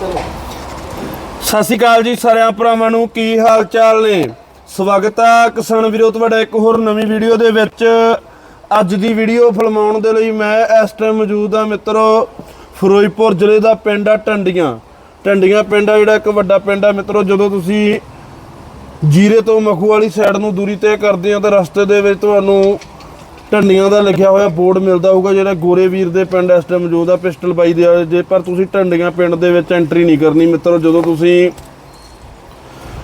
ਸਤਿ ਸ਼੍ਰੀ ਅਕਾਲ ਜੀ ਸਾਰਿਆਂ ਭਰਾਵਾਂ ਨੂੰ, ਕੀ ਹਾਲ ਚਾਲ ਨੇ? ਸਵਾਗਤ ਆ ਕਿਸਾਨ ਵੀਰੋ ਤੁਹਾਡਾ ਇੱਕ ਹੋਰ ਨਵੀਂ ਵੀਡੀਓ ਦੇ ਵਿੱਚ। ਅੱਜ ਦੀ ਵੀਡੀਓ ਫਿਲਮਾਉਣ ਦੇ ਲਈ ਮੈਂ ਇਸ ਟਾਈਮ ਮੌਜੂਦ ਆ ਮਿੱਤਰੋ, ਫਿਰੋਜ਼ਪੁਰ ਜ਼ਿਲ੍ਹੇ ਦਾ ਪਿੰਡ ਆ ਟੰਡੀਆਂ। ਟੰਡੀਆਂ ਪਿੰਡ ਆ ਜਿਹੜਾ ਇੱਕ ਵੱਡਾ ਪਿੰਡ ਆ ਮਿੱਤਰੋ, ਜਦੋਂ ਤੁਸੀਂ ਜੀਰੇ ਤੋਂ ਮਖੂ ਵਾਲੀ ਸਾਈਡ ਨੂੰ ਦੂਰੀ ਤੈਅ ਕਰਦੇ ਆ ਤਾਂ ਰਸਤੇ ਦੇ ਵਿੱਚ ਤੁਹਾਨੂੰ ਢੰਡੀਆਂ ਦਾ ਲਿਖਿਆ ਹੋਇਆ ਬੋਰਡ ਮਿਲਦਾ ਹੋਊਗਾ ਜਿਹੜਾ ਗੋਰੇ ਵੀਰ ਦੇ ਪਿੰਡ ਇਸ ਟਾਈਮ ਮੌਜੂਦ ਆ, ਪਿਸਟਲ ਬਾਈ ਦੇ ਜੇ ਪਰ ਤੁਸੀਂ ਢੰਡੀਆਂ ਪਿੰਡ ਦੇ ਵਿੱਚ ਐਂਟਰੀ ਨਹੀਂ ਕਰਨੀ ਮਿੱਤਰੋ, ਜਦੋਂ ਤੁਸੀਂ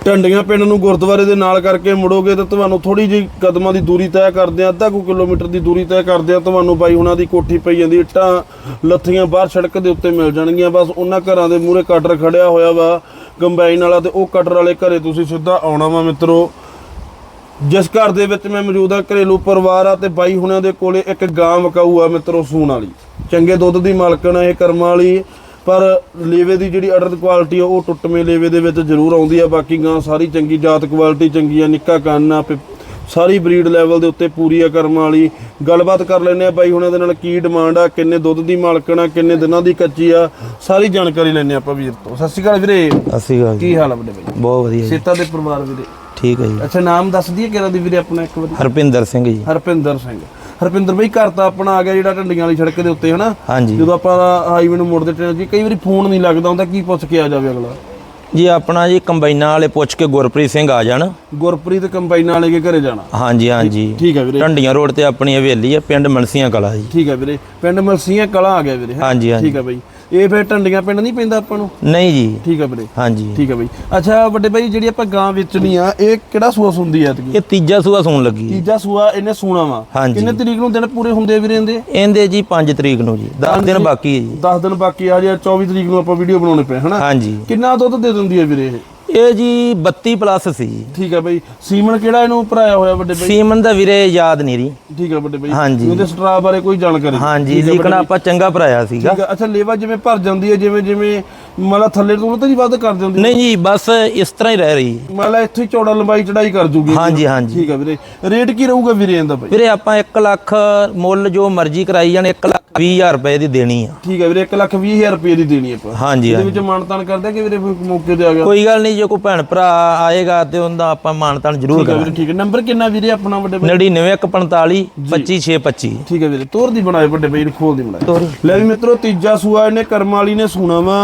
ਢੰਡੀਆਂ ਪਿੰਡ ਨੂੰ ਗੁਰਦੁਆਰੇ ਦੇ ਨਾਲ ਕਰਕੇ ਮੁੜੋਗੇ ਤਾਂ ਤੁਹਾਨੂੰ ਥੋੜੀ ਜਿਹੀ ਕਦਮਾਂ ਦੀ ਦੂਰੀ ਤੈਅ ਕਰਦੇ ਆ, ਅੱਧਾ ਕੁ ਕਿਲੋਮੀਟਰ ਦੀ ਦੂਰੀ ਤੈਅ ਕਰਦੇ ਆ, ਤੁਹਾਨੂੰ ਬਾਈ ਉਹਨਾਂ ਦੀ ਕੋਠੀ ਪਈ ਜਾਂਦੀ, ਇੱਟਾਂ, ਲੱਥੀਆਂ ਬਾਹਰ ਸੜਕ ਦੇ ਉੱਤੇ ਮਿਲ ਜਾਣਗੀਆਂ, ਬਸ ਉਹਨਾਂ ਘਰਾਂ ਦੇ ਮੂਹਰੇ ਕਟਰ ਖੜਿਆ ਹੋਇਆ ਵਾ, ਕੰਬਾਈਨ ਵਾਲਾ ਤੇ ਉਹ ਕਟਰ ਵਾਲੇ ਘਰੇ ਤੁਸੀਂ ਸਿੱਧਾ ਆਉਣਾ ਵਾ ਮਿੱਤਰੋ। ਜਿਸ ਘਰ ਦੇ ਵਿੱਚ ਮੈਂ ਮੌਜੂਦ ਆ ਘਰੇਲੂ ਪਰਿਵਾਰ ਆ ਤੇ ਬਾਈ ਹੁਣਾਂ ਦੇ ਕੋਲੇ ਇੱਕ ਗਾਂ ਵਕਾਊ ਆ ਮਿੱਤਰੋ ਸੂਣ ਵਾਲੀ। ਚੰਗੇ ਦੁੱਧ ਦੀ ਮਾਲਕਣ ਆ ਇਹ ਕਰਮਾਂ ਵਾਲੀ ਪਰ ਲੇਵੇ ਦੀ ਜਿਹੜੀ ਅਡਰ ਕੁਆਲਿਟੀ ਆ ਉਹ ਟੁੱਟਵੇਂ ਲੇਵੇ ਦੇ ਵਿੱਚ ਜ਼ਰੂਰ ਆਉਂਦੀ ਆ। ਬਾਕੀ ਗਾਂ ਸਾਰੀ ਚੰਗੀ ਜਾਤ ਕੁਆਲਿਟੀ ਚੰਗੀ ਆ ਨਿੱਕਾ ਕੰਨ ਆ ਸਾਰੀ ਬਰੀਡ ਲੈਵਲ ਦੇ ਉੱਤੇ ਪੂਰੀ ਆ ਕਰਮਾਂ ਵਾਲੀ। ਗੱਲਬਾਤ ਕਰ ਲੈਂਦੇ ਆ ਬਾਈ ਹੁਣਾਂ ਦੇ ਨਾਲ ਕੀ ਡਿਮਾਂਡ ਆ ਕਿੰਨੇ ਦੁੱਧ ਦੀ ਮਾਲਕਣ ਆ ਕਿੰਨੇ ਦਿਨਾਂ ਦੀ ਕੱਚੀ ਆ ਸਾਰੀ ਜਾਣਕਾਰੀ ਲੈਂਦੇ ਆਪਾਂ ਵੀਰ ਤੋਂ। ਸਤਿ ਸ਼੍ਰੀ ਅਕਾਲ ਵੀਰੇ। ਅਸੀਂ ਗਾ ਜੀ ਕੀ ਹਾਲ ਆ ਵੱਡੇ ਬਾਈ? ਬਹੁਤ ਵਧੀਆ ਸੇਤਾ ਦੇ ਪਰਿਵਾਰ ਵੀਰੇ? ਠੀਕ ਹੈ ਜੀ। ਅੱਛਾ ਨਾਮ ਦੱਸ ਦਈਏ ਕਿਹੜਾ ਦੀ ਵੀਰੇ ਆਪਣਾ ਇੱਕ ਵਾਰੀ? ਹਰਪਿੰਦਰ ਸਿੰਘ ਜੀ। ਹਰਪਿੰਦਰ ਸਿੰਘ। ਹਰਪਿੰਦਰ ਬਈ ਘਰ ਤਾਂ ਆਪਣਾ ਆ ਗਿਆ ਜਿਹੜਾ ਢੰਡੀਆਂ ਵਾਲੀ ਸੜਕ ਦੇ ਉੱਤੇ ਹਨਾ? ਹਾਂਜੀ। ਜਦੋਂ ਆਪਾਂ ਹਾਈਵੇ ਨੂੰ ਮੁੜਦੇ ਟ੍ਰੇਨ ਜੀ ਕਈ ਵਾਰੀ ਫੋਨ ਨਹੀਂ ਲੱਗਦਾ ਹੁੰਦਾ ਕੀ ਪੁੱਛ ਕੇ ਆ ਜਾਵੇ ਅਗਲਾ? ਜੀ ਆਪਣਾ ਜੀ ਕੰਬਾਈਨਾਂ ਵਾਲੇ ਪੁੱਛ ਕੇ ਗੁਰਪ੍ਰੀਤ ਸਿੰਘ ਆ ਜਾਣ। ਗੁਰਪ੍ਰੀਤ ਕੰਬਾਈਨ ਵਾਲੇ ਦੇ ਘਰੇ ਜਾਣਾ? ਹਾਂਜੀ ਹਾਂਜੀ। ਠੀਕ ਹੈ ਵੀਰੇ। ਢੰਡੀਆਂ ਰੋਡ ਤੇ ਆਪਣੀ ਹਵੇਲੀ ਹੈ ਪਿੰਡ ਮਲਸੀਆਂ ਕਲਾ ਜੀ। ਠੀਕ ਹੈ ਵੀਰੇ। ਪਿੰਡ ਮਲਸੀਆਂ ਕਲਾ ਆ ਗਿਆ ਵੀਰੇ? ਹਾਂਜੀ ਹਾਂਜੀ। ਠੀਕ ਹੈ ਬਈ। ਇਹ ਫਿਰ ਢੰਡੀਆਂ ਪਿੰਡ ਨਹੀਂ ਪੈਂਦਾ ਆਪਾਂ ਨੂੰ? ਨਹੀਂ ਜੀ। ਠੀਕ ਹੈ ਵੀਰੇ। ਹਾਂਜੀ। ਠੀਕ ਹੈ ਬਈ। ਅੱਛਾ ਵੱਡੇ ਬਾਈ ਜਿਹੜੀ ਆਪਾਂ ਗਾਂ ਵੇਚਣੀ ਆ ਇਹ ਕਿਹੜਾ ਸੂਆ ਸੁੰਦੀ ਆ ਇਹ ਤੀਜਾ ਸੂਆ ਸੂਣ ਲੱਗੀ। ਤੀਜਾ ਸੂਆ ਇਹਨੇ ਸੂਣਾ ਵਾ। ਹਾਂਜੀ। ਕਿੰਨੇ ਤਰੀਕ ਨੂੰ ਦਿਨ ਪੂਰੇ ਹੁੰਦੇ ਆ ਵੀਰੇ ਇਹਦੇ? ਇਹਦੇ ਜੀ 5 ਤਰੀਕ ਨੂੰ ਜੀ। 10 ਦਿਨ ਬਾਕੀ ਹੈ ਜੀ। 10 ਦਿਨ ਬਾਕੀ ਆ ਜੇ 24 ਤਰੀਕ ਨੂੰ ਆਪਾਂ ਵੀਡੀਓ ਬਣਾਉਣੇ ਪਏ ਹਨਾ? ਹਾਂਜੀ। ਕਿੰਨਾ ਦੁੱਧ ਦੇ ਦਿੰਦੀ ਹੈ ਵੀਰੇ ਇਹ? ਇਹ ਜੀ 32 ਪਲੱਸ ਸੀ ਠੀਕ ਹੈ ਬਈ। ਸੀਮਨ ਕਿਹੜਾ ਇਹਨੂੰ ਭਰਾਇਆ ਹੋਇਆ ਵੱਡੇ ਬਈ? ਸੀਮਨ ਦਾ ਵੀਰੇ ਯਾਦ ਨਹੀਂ ਰਹੀ ਠੀਕ ਹੈ ਵੱਡੇ ਬਈ। ਹਾਂਜੀ। ਉਹਦੇ ਸਟਰਾ ਬਾਰੇ ਕੋਈ ਜਾਣਕਾਰੀ? ਹਾਂਜੀ ਲਿਖਣਾ ਆਪਾਂ ਚੰਗਾ ਭਰਾਇਆ ਸੀਗਾ। ਠੀਕ ਹੈ। ਅੱਛਾ ਲੇਵਾ ਜਿਵੇਂ ਭਰ ਜਾਂਦੀ ਹੈ ਜਿਵੇਂ ਜਿਵੇਂ ਮਤਲਬ ਥੱਲੇ ਤੋਂ ਤਾਂ ਨਹੀਂ ਵੱਧ ਕਰ ਦਿੰਦੀ ਨਹੀਂ ਜੀ ਬਸ ਇਸ ਤਰ੍ਹਾਂ ਹੀ ਰਹਿ ਰਹੀ। ਮਤਲਬ ਇੱਥੇ ਹੀ ਚੌੜਾ ਲੰਬਾਈ ਚੜਾਈ ਕਰ ਜੂਗੀ। ਹਾਂਜੀ ਹਾਂਜੀ। ਠੀਕ ਹੈ ਵੀਰੇ। ਰੇਟ ਕੀ ਰਹੂਗਾ ਵੀਰੇ ਇਹਦਾ ਬਈ ਵੀਰੇ ਆਪਾਂ 1 ਲੱਖ ਮੁੱਲ ਜੋ ਮਰਜ਼ੀ ਕਰਾਈ ਜਾਣ 1 ਲੱਖ 20 ਹਜ਼ਾਰ ਰੁਪਏ ਦੀ ਦੇਣੀ ਆ। ਠੀਕ ਹੈ ਵੀਰੇ 1 ਲੱਖ 20 ਹਜ਼ਾਰ ਰੁਪਏ ਦੀ ਦੇਣੀ ਆਪਾਂ। ਹਾਂਜੀ ਇਹਦੇ ਵਿੱਚ ਮਾਨਤਾਨ ਕਰਦੇ ਕਿ ਵੀਰੇ ਕੋਈ ਮੌਕੇ ਤੇ ਆ ਗਿਆ? ਕੋਈ ਗੱਲ ਨਹੀਂ ਜੇ ਕੋਈ ਭੈਣ ਭਰਾ ਆਏਗਾ ਤੇ ਉਹਦਾ ਆਪਾਂ ਮਾਨਤਾਨ ਜ਼ਰੂਰ ਕਰਾਂਗੇ ਵੀਰੇ ਠੀਕ ਹੈ ਨੰਬਰ ਕਿੰਨਾ ਵੀਰੇ ਆਪਣਾ ਵੱਡੇ ਬਈ 99145 25625 ਠੀਕ ਹੈ ਵੀਰੇ ਤੋਰ ਦੀ ਬਣਾਏ ਵੱਡੇ ਬਈ ਨੂੰ ਖੋਲ ਦੀ ਬਣਾਏ। ਲੈ ਵੀ ਮਿੱਤਰੋ ਤੀਜਾ ਸੂਆ ਇਹਨੇ ਕਰਮ ਵਾਲੀ ਨੇ ਸੂਣਾ ਵਾ।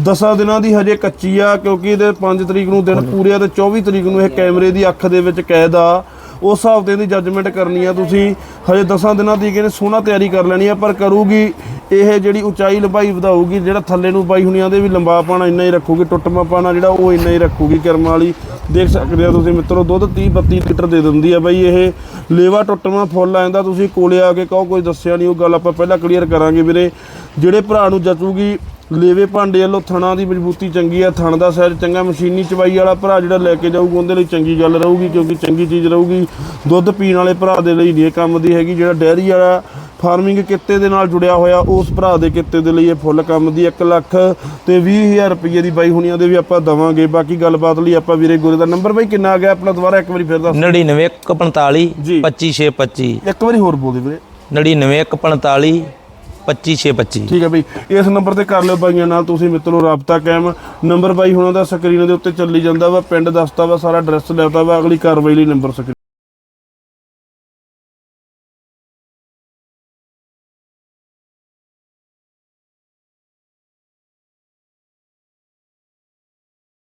10 ਦਿਨਾਂ ਦੀ ਹਜੇ ਕੱਚੀ ਆ ਕਿਉਂਕਿ ਇਹਦੇ 5 ਤਰੀਕ ਨੂੰ ਦਿਨ ਪੂਰੇ ਆ ਤੇ 24 ਤਰੀਕ ਨੂੰ ਇਹ ਕੈਮਰੇ ਦੀ ਅੱਖ ਦੇ ਵਿੱਚ ਕੈਦ ਆ। ਉਸ ਹਿਸਾਬ ਤੇ ਇਹਦੀ ਜੱਜਮੈਂਟ ਕਰਨੀ ਆ ਤੁਸੀਂ। ਹਜੇ 10 ਦਿਨਾਂ ਦੀ ਕਿਹਨੇ ਸੋਹਣਾ ਤਿਆਰੀ ਕਰ ਲੈਣੀ ਆ ਪਰ ਕਰੂਗੀ ਇਹ ਜਿਹੜੀ ਉਚਾਈ ਲੰਬਾਈ ਵਧਾਊਗੀ, ਜਿਹੜਾ ਥੱਲੇ ਨੂੰ ਬਾਈ ਹੁਣੀਆਂ ਦੇ ਵੀ ਲੰਬਾ ਪਾਣਾ ਇੰਨਾ ਹੀ ਰੱਖੂਗੀ ਟੁੱਟਮਾ ਪਾਣਾ ਜਿਹੜਾ ਉਹ ਇੰਨਾ ਹੀ ਰੱਖੂਗੀ ਕਰਮ ਵਾਲੀ। ਦੇਖ ਸਕਦੇ ਹੋ ਤੁਸੀਂ ਮਿੱਤਰੋ, ਦੁੱਧ 30 32 ਲੀਟਰ ਦੇ ਦਿੰਦੀ ਆ ਬਾਈ ਇਹ। ਲੇਵਾ ਟੁੱਟਮਾ ਫੁੱਲ ਆ ਜਾਂਦਾ ਤੁਸੀਂ ਕੋਲੇ ਆ ਕੇ ਕਹੋ, ਕੋਈ ਦੱਸਿਆ ਨਹੀਂ, ਉਹ ਗੱਲ ਆਪਾਂ ਪਹਿਲਾਂ ਕਲੀਅਰ ਕਰਾਂਗੇ ਵੀਰੇ। ਜਿਹੜੇ ਭਰਾ ਨੂੰ ਜਚੂਗੀ, ਲੇਵੇ ਭਾਂਡੇ ਵੱਲੋਂ ਥਣਾ ਦੀ ਮਜ਼ਬੂਤੀ ਚੰਗੀ ਆ, ਥਣ ਦਾ ਸਾਈਜ਼ ਚੰਗਾ, ਮਸ਼ੀਨੀ ਚਵਾਈ ਵਾਲਾ ਭਰਾ ਜਿਹੜਾ ਲੈ ਕੇ ਜਾਊਗਾ, ਉਹਦੇ ਲਈ ਚੰਗੀ ਗੱਲ ਰਹੂਗੀ, ਕਿਉਂਕਿ ਚੰਗੀ ਚੀਜ਼ ਰਹੂਗੀ। ਦੁੱਧ ਪੀਣ ਵਾਲੇ ਭਰਾ ਦੇ ਲਈ ਨਹੀਂ ਇਹ ਕੰਮ ਦੀ ਹੈਗੀ, ਜਿਹੜਾ ਡੈਰੀ ਵਾਲਾ ਫਾਰਮਿੰਗ ਕਿੱਤੇ ਦੇ ਨਾਲ ਜੁੜਿਆ ਹੋਇਆ ਉਸ ਭਰਾ ਦੇ ਕਿੱਤੇ ਦੇ ਲਈ ਇਹ ਫੁੱਲ ਕੰਮ ਦੀ 1 ਲੱਖ ਤੇ 20000 ਰੁਪਏ ਦੀ ਬਾਈ ਹੁਣੀਆਂ ਦੇ ਵੀ ਆਪਾਂ ਦਵਾਂਗੇ। ਬਾਕੀ ਗੱਲਬਾਤ ਲਈ ਆਪਾਂ ਵੀਰੇ ਗੁਰੇ ਦਾ ਨੰਬਰ ਬਾਈ ਕਿੰਨਾ ਆ ਗਿਆ? ਆਪਣਾ ਦੁਬਾਰਾ ਇੱਕ ਵਾਰੀ ਫਿਰ ਦੱਸ 99145 ਜੀ। 25625 ਇੱਕ ਵਾਰੀ ਹੋਰ ਬੋਲ ਦੇ ਵੀਰੇ। 99145 25625 ਠੀਕ ਹੈ ਬਈ। ਇਸ ਨੰਬਰ ਤੇ ਕਰ ਲਿਓ ਬਾਈਆਂ ਨਾਲ ਤੁਸੀਂ ਮਿੱਤਰੋ ਰਾਬਤਾ ਕਾਇਮ। ਨੰਬਰ ਬਾਈ ਹੁਣਾਂ ਦਾ ਸਕਰੀਨ ਦੇ ਉੱਤੇ ਚੱਲੀ ਜਾਂਦਾ ਵਾ ਪਿੰਡ ਦੱਸਦਾ ਵਾ ਸਾਰਾ ਐਡਰੈਸ ਲੈਤਾ ਵਾ ਅਗਲੀ ਕਾਰਵਾਈ ਲਈ ਨੰਬਰ ਸਕਰੀਨ